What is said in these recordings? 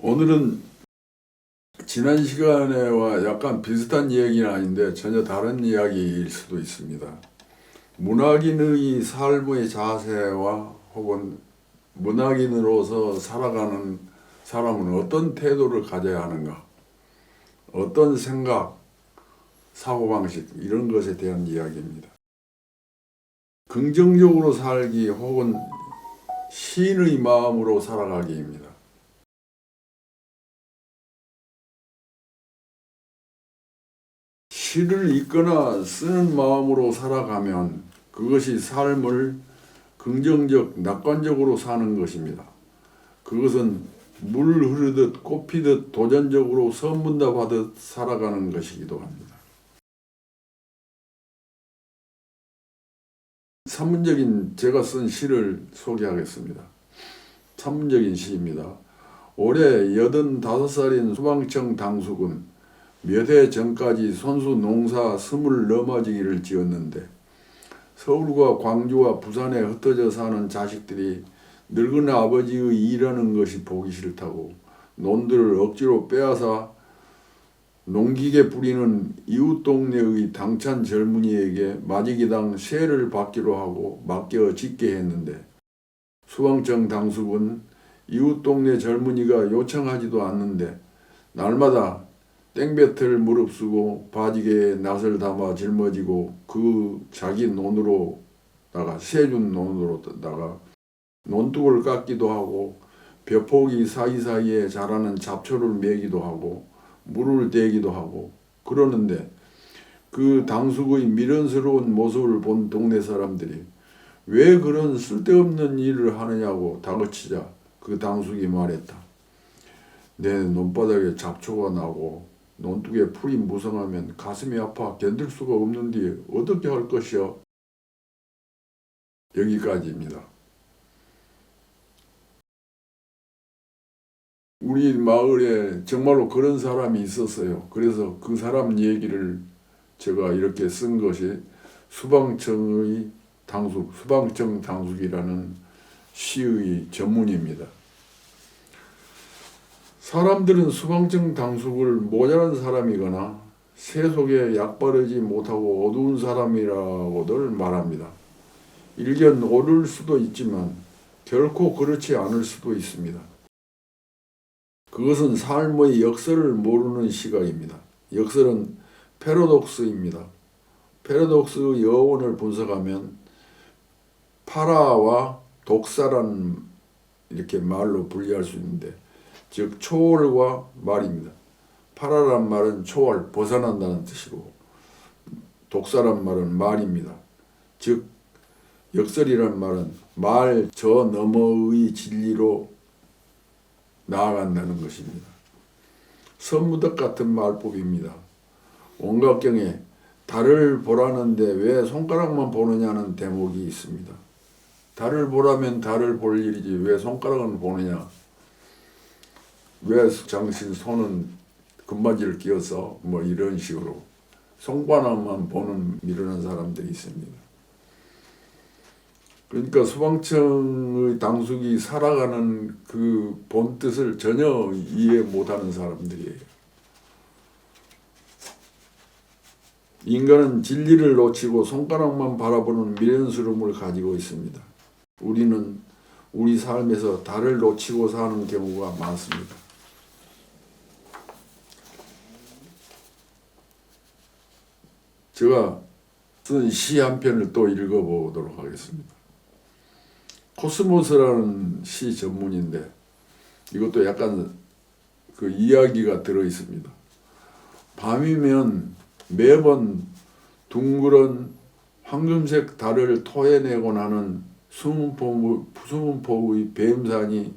오늘은 지난 시간에와 약간 비슷한 이야기는 아닌데 전혀 다른 이야기일 수도 있습니다. 문학인의 삶의 자세와 혹은 문학인으로서 살아가는 사람은 어떤 태도를 가져야 하는가, 어떤 생각, 사고방식, 이런 것에 대한 이야기입니다. 긍정적으로 살기 혹은 시인의 마음으로 살아가기입니다. 시를 읽거나 쓰는 마음으로 살아가면 그것이 삶을 긍정적, 낙관적으로 사는 것입니다. 그것은 물 흐르듯 꽃 피듯 도전적으로 선문답하듯 살아가는 것이기도 합니다. 산문적인 제가 쓴 시를 소개하겠습니다. 산문적인 시입니다. 올해 85살인 수방청 당숙은 몇 해 전까지 손수 농사 스물 넘어지기를 지었는데 서울과 광주와 부산에 흩어져 사는 자식들이 늙은 아버지의 일하는 것이 보기 싫다고 논들을 억지로 빼앗아 농기계 부리는 이웃 동네의 당찬 젊은이에게 마지기당 세를 받기로 하고 맡겨 짓게 했는데 수방청 당숙은 이웃 동네 젊은이가 요청하지도 않는데 날마다 땡볕을 무릅쓰고 바지개에 낫을 담아 짊어지고 그 자기 논으로다가 세준 논으로다가 논둑을 깎기도 하고 벼포기 사이사이에 자라는 잡초를 매기도 하고 물을 대기도 하고 그러는데 그 당숙의 미련스러운 모습을 본 동네 사람들이 왜 그런 쓸데없는 일을 하느냐고 다그치자 그 당숙이 말했다. 내 논바닥에 잡초가 나고 논둑에 풀이 무성하면 가슴이 아파 견딜 수가 없는데 어떻게 할 것이야? 여기까지입니다. 우리 마을에 정말로 그런 사람이 있었어요. 그래서 그 사람 얘기를 제가 이렇게 쓴 것이 수방청의 당숙, 수방청 당숙이라는 시의 전문입니다. 사람들은 수방청 당숙을 모자란 사람이거나 세속에 약 바르지 못하고 어두운 사람이라고들 말합니다. 일견 옳을 수도 있지만 결코 그렇지 않을 수도 있습니다. 그것은 삶의 역설을 모르는 시각입니다. 역설은 패러독스입니다. 패러독스의 여원을 분석하면 파라와 독사라는 이렇게 말로 분리할 수 있는데 즉 초월과 말입니다. 파라란 말은 초월, 벗어난다는 뜻이고 독사란 말은 말입니다. 즉 역설이란 말은 말 저 너머의 진리로 나아간다는 것입니다. 선무덕 같은 말법입니다. 원각경에 달을 보라는데 왜 손가락만 보느냐는 대목이 있습니다. 달을 보라면 달을 볼 일이지 왜 손가락은 보느냐? 왜 장신 손은 금바지를 끼워서 뭐 이런 식으로 손바닥만 보는 미련한 사람들이 있습니다. 그러니까 수방청의 당숙이 살아가는 그 본뜻을 전혀 이해 못하는 사람들이에요. 인간은 진리를 놓치고 손가락만 바라보는 미련스러움을 가지고 있습니다. 우리는 우리 삶에서 달을 놓치고 사는 경우가 많습니다. 제가 쓴 시 한 편을 또 읽어보도록 하겠습니다. 코스모스라는 시 전문인데 이것도 약간 그 이야기가 들어 있습니다. 밤이면 매번 둥그런 황금색 달을 토해내고 나는 수문포의, 뱀산이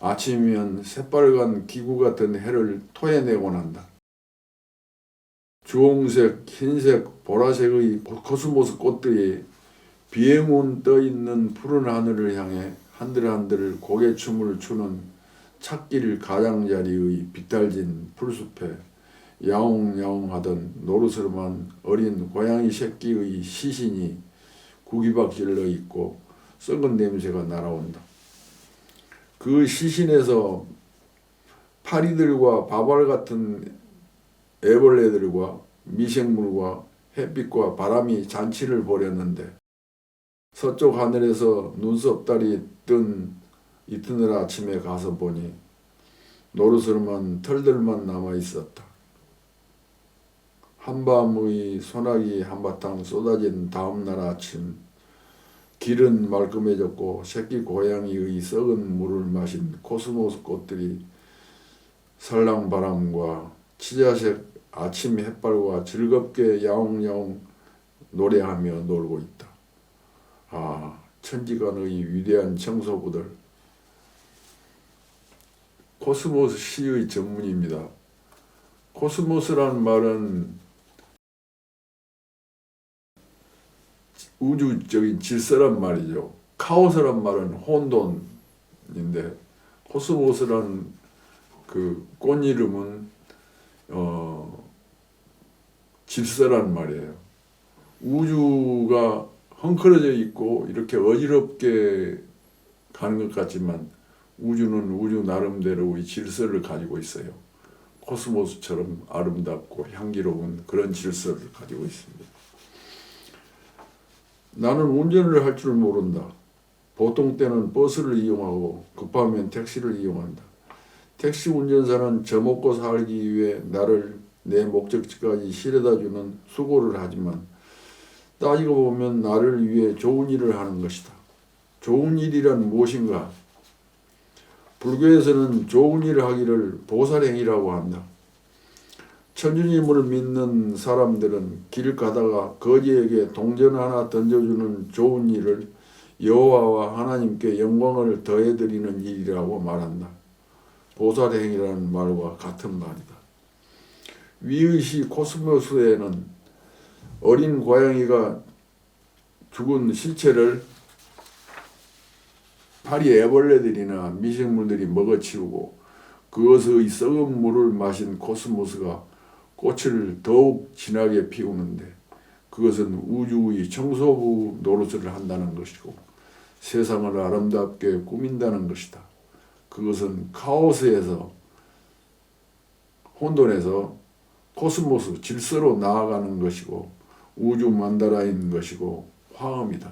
아침이면 새빨간 기구 같은 해를 토해내고 난다. 주홍색, 흰색, 보라색의 코스모스 꽃들이 비에몬 떠 있는 푸른 하늘을 향해 한들한들 고개춤을 추는 찾길 가장자리의 비탈진 풀숲에 야옹야옹하던 노르스름한 어린 고양이 새끼의 시신이 구기박질러 있고 썩은 냄새가 날아온다. 그 시신에서 파리들과 바발 같은 애벌레들과 미생물과 햇빛과 바람이 잔치를 벌였는데 서쪽 하늘에서 눈썹달이 뜬 이튿날 아침에 가서 보니 노르스름한 털들만 남아 있었다. 한밤의 소나기 한바탕 쏟아진 다음 날 아침 길은 말끔해졌고 새끼 고양이의 썩은 물을 마신 코스모스 꽃들이 살랑바람과 치자색 아침 햇발과 즐겁게 야옹야옹 노래하며 놀고 있다. 아, 천지간의 위대한 청소부들. 코스모스 시의 전문입니다. 코스모스라는 말은 우주적인 질서란 말이죠. 카오스란 말은 혼돈인데 코스모스라는 그꽃 이름은 어 질서란 말이에요. 우주가 헝클어져 있고 이렇게 어지럽게 가는 것 같지만 우주는 우주 나름대로의 질서를 가지고 있어요. 코스모스처럼 아름답고 향기로운 그런 질서를 가지고 있습니다. 나는 운전을 할 줄 모른다. 보통 때는 버스를 이용하고 급하면 택시를 이용한다. 택시 운전사는 저 먹고 살기 위해 나를 내 목적지까지 실어다 주는 수고를 하지만 따지고 보면 나를 위해 좋은 일을 하는 것이다. 좋은 일이란 무엇인가? 불교에서는 좋은 일을 하기를 보살행위라고 한다. 천주님을 믿는 사람들은 길 가다가 거지에게 동전 하나 던져주는 좋은 일을 여호와와 하나님께 영광을 더해드리는 일이라고 말한다. 보살행위라는 말과 같은 말이다. 위의시 코스모스에는 어린 고양이가 죽은 시체를 파리 애벌레들이나 미생물들이 먹어치우고 그것의 썩은 물을 마신 코스모스가 꽃을 더욱 진하게 피우는데 그것은 우주의 청소부 노릇을 한다는 것이고 세상을 아름답게 꾸민다는 것이다. 그것은 카오스에서 혼돈에서 코스모스 질서로 나아가는 것이고 우주 만다라인 것이고 화음이다.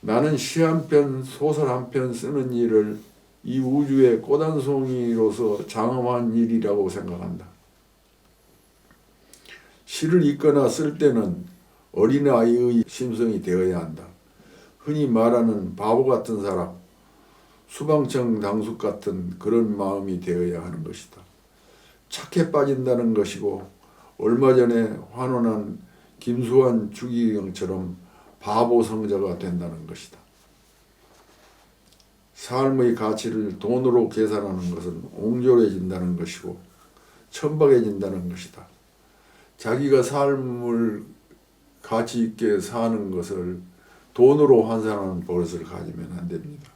나는 시 한 편, 소설 한 편 쓰는 일을 이 우주의 꽃한송이로서 장엄한 일이라고 생각한다. 시를 읽거나 쓸 때는 어린아이의 심성이 되어야 한다. 흔히 말하는 바보 같은 사람, 수방청 당숙 같은 그런 마음이 되어야 하는 것이다. 착해 빠진다는 것이고 얼마 전에 환원한 김수환 주기경처럼 바보 성자가 된다는 것이다. 삶의 가치를 돈으로 계산하는 것은 옹졸해진다는 것이고 천박해진다는 것이다. 자기가 삶을 가치 있게 사는 것을 돈으로 환산하는 버릇을 가지면 안 됩니다.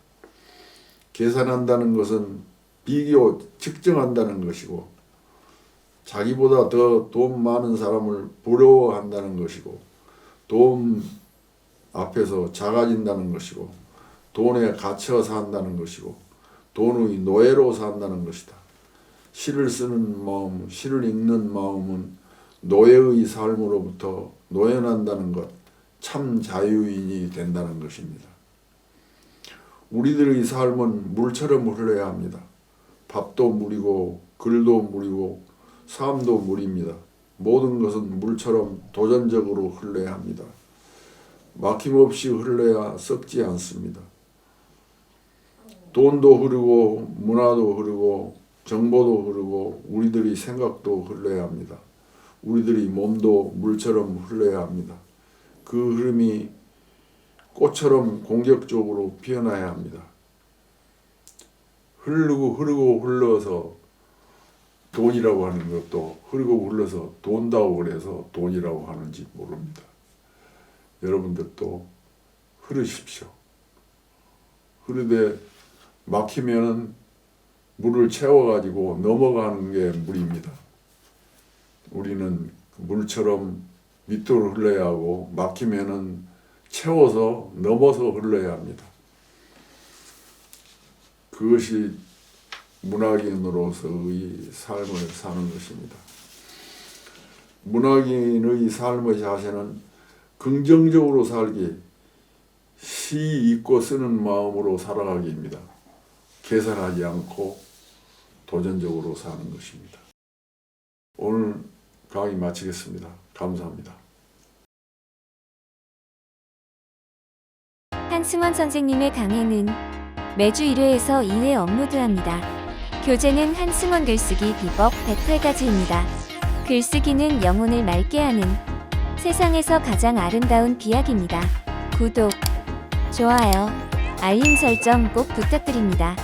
계산한다는 것은 비교, 측정한다는 것이고 자기보다 더 돈 많은 사람을 부러워한다는 것이고 돈 앞에서 작아진다는 것이고 돈에 갇혀 산다는 것이고 돈의 노예로 산다는 것이다. 시를 쓰는 마음, 시를 읽는 마음은 노예의 삶으로부터 노연한다는 것, 참 자유인이 된다는 것입니다. 우리들의 삶은 물처럼 흘러야 합니다. 밥도 물이고 글도 물이고 삶도 물입니다. 모든 것은 물처럼 도전적으로 흘러야 합니다. 막힘없이 흘러야 썩지 않습니다. 돈도 흐르고 문화도 흐르고 정보도 흐르고 우리들의 생각도 흘러야 합니다. 우리들의 몸도 물처럼 흘러야 합니다. 그 흐름이 꽃처럼 공격적으로 피어나야 합니다. 흐르고 흐르고 흘러서 돈이라고 하는 것도 흐르고 흘러서 돈다고 그래서 돈이라고 하는지 모릅니다. 여러분들도 흐르십시오. 흐르되 막히면 물을 채워가지고 넘어가는 게 물입니다. 우리는 물처럼 밑으로 흘러야 하고 막히면은 채워서 넘어서 흘러야 합니다. 그것이 문학인으로서의 삶을 사는 것입니다. 문학인의 삶의 자세는 긍정적으로 살기, 시 읽고 쓰는 마음으로 살아가기입니다. 계산하지 않고 도전적으로 사는 것입니다. 오늘 강의 마치겠습니다. 감사합니다. 한승원 선생님의 강해는 매주 1회에서 2회 업로드합니다. 교재는 한승원 글쓰기 비법 108가지입니다. 글쓰기는 영혼을 맑게 하는 세상에서 가장 아름다운 비약입니다. 구독, 좋아요, 알림 설정 꼭 부탁드립니다.